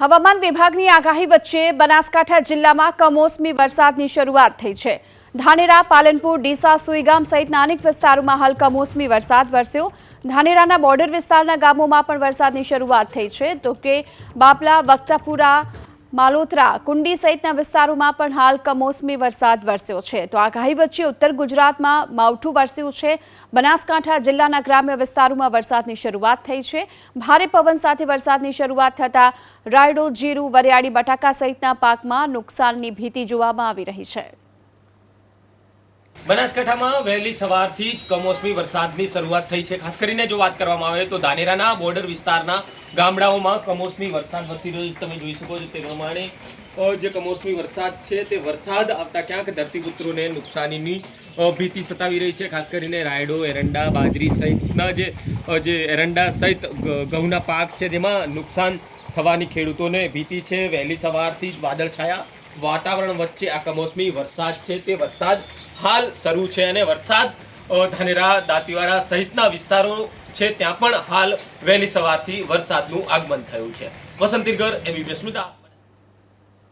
હવામાન વિભાગની આગાહી વચ્ચે બનાસકાંઠા જિલ્લામાં કમોસમી વરસાદની શરૂઆત થઈ છે. ધાનેરા, પાલનપુર, ડીસા, સુઈગામ સહિતના અનેક વિસ્તારોમાં હાલ કમોસમી વરસાદ વરસ્યો. ધાનેરાના બોર્ડર વિસ્તારના ગામોમાં પણ વરસાદની શરૂઆત થઈ છે. તો કે બાપલા, વક્તાપુરા માલોત્રા, કુંડી સહિતના વિસ્તારોમાં પણ હાલ કમોસમી વરસાદ વરસ્યો છે. તો આગાહી વચ્ચે ઉત્તર ગુજરાતમાં માવઠું વરસ્યું છે. બનાસકાંઠા જિલ્લાના ગ્રામ્ય વિસ્તારોમાં વરસાદની શરૂઆત થઈ છે. ભારે પવન સાથે વરસાદની શરૂઆત થતાં રાયડો, જીરું, વરિયાળી, બટાકા સહિતના પાકમાં નુકસાનની ભીતિ જોવામાં આવી રહી છે. બનાસકાંઠામાં વહેલી સવારથી જ કમોસમી વરસાદની શરૂઆત થઈ છે. ખાસ કરીને જો વાત કરવામાં આવે તો ધાનેરાના બોર્ડર વિસ્તારના ગામડાઓમાં કમોસમી વરસાદ વરસી રહ્યો તમે જોઈ શકો છો તે પ્રમાણે જે કમોસમી વરસાદ છે તે વરસાદ આવતા ક્યાંક ધરતીપુત્રોને નુકસાનીની ભીતિ સતાવી રહી છે. ખાસ કરીને રાયડો, એરંડા, બાજરી સહિતના જે જે એરંડા સહિત ઘઉંના પાક છે જેમાં નુકસાન થવાની ખેડૂતોને ભીતિ છે. વહેલી સવારથી જ વાદળછાયા વાતાવરણ વચ્ચે આ કમોસમી વરસાદ છે. તે વરસાદ હાલ શરૂ છે અને વરસાદ ધાનેરા, દાંતીવાડા સહિતના વિસ્તારો છે ત્યાં પણ હાલ વહેલી સવારથી વરસાદનું આગમન થયું છે. વસંત દિરગર એબીપી સ્મિતા